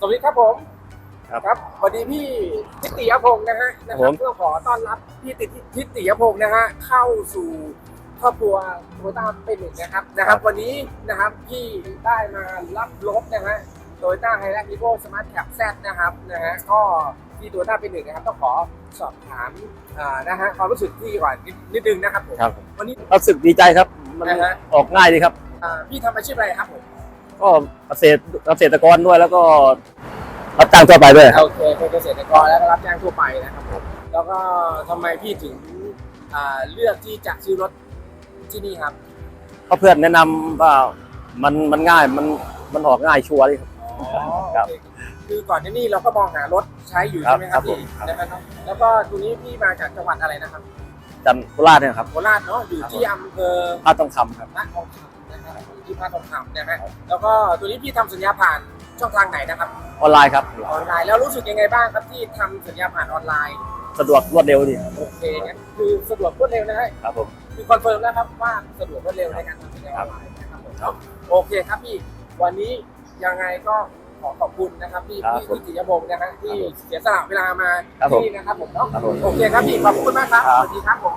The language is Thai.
สวัสดีครับผมครับครับสวัสดีพี่ทิติยพงศ์นะฮะนะคครัรับบผมเพื่อขอต้อนรับพี่ติทิติยพงศ์นะฮะเข้าสู่ครอบครัวโตโยต้าเป็นหนึ่งนะครับนะครับ วันนี้นะครับพี่ได้มารับรถนะฮะโตโยต้าไฮรักอีโวสมาร์ทแคปแซนะครับนะฮะก็ที่โตโยต้าเป็นหนึ่งนะครับต้องขอสอบถามอ่านะฮะความรู้สึกที่ก่อนนิดนิดนึงนะครับผมครับวันนี้รู้สึกดีใจครับมันนะฮะออกง่ายดีครับอ่าพี่ทำอาชีพอะไรครับผม ก็เกษตรเกษตรกรด้วยแล้วก็รับจ้างทั่วไปด้วยครับ โอเคเป็นเกษตรกรแล้วก็รับจ้างทั่วไปนะครับผมแล้วก็ทำไมพี่ถึงอ่าเลือกที่จะซื้อรถที่นี่ครับก็เพื่อนแนะนำว่ามันมันง่ายมันมันออกง่ายชัวร์เลยครับ อ๋อครับโอเคคือก่อนหน้านี้เราก็มองหารถใช้อยู่ครัใช่บไหมครับครับผมพี่ครับนะครับแล้วก็ตัวนี้พี่มาจากจังหวัดอะไรนะครับจันทร์โคราชเนี่ยครับโคราชเนาะอยู่ครับที่อำเภอพระต้องคำครับพระทองคำ นะครับอยู่ที่พระทองคำนะฮะแล้วก็ตัวนี้พี่ทำสัญญาผ่านช่องทางไหนนะครับ ออนไลน์ครับ ออนไลน์แล้วรู้สึกยังไงบ้างครับที่ทำสัญญาผ่านออนไลน์สะดวกรวดเร็วดีครับโอเคงั้นคือสะดวกรวดเร็วนะฮะครับผม คือคอนเฟิร์มแล้วครับว่าสะดวกรวดเร็วในการทำสัญญาออนไลน์นะครับผมครับ โอเคครับพี่วันนี้ยังไงก็ขอขอบคุณนะครับพี่ครับพี่ผมพี่ติยพงศ์นะฮะที่เสียสละเวลามาครับผมที่นะครับผมเนาะครับผมโอเคครับพี่ขอบคุณมากครับครับสวัสดีครับผม